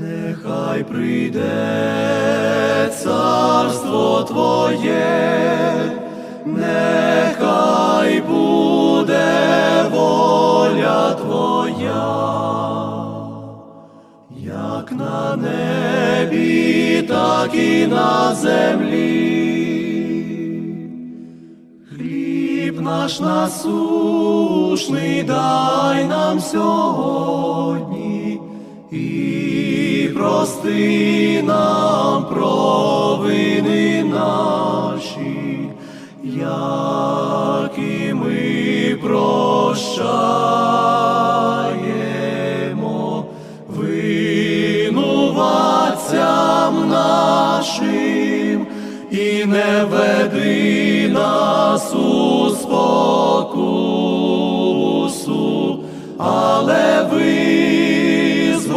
Нехай прийде царство Твоє, нехай буде воля Твоя, як на небі, так і на землі. Хліб наш насушний дай нам сьогодні. І прости нам провини наші, як і ми прощаємо. Винуватцям нашим і не веди нас у спокусу,